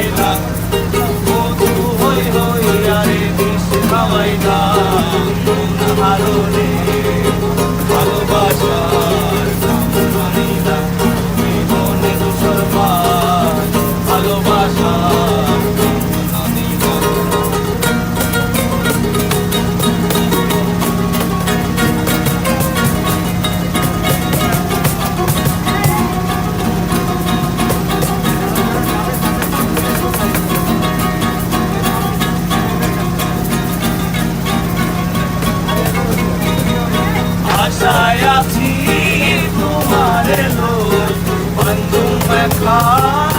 চাই না। Ah.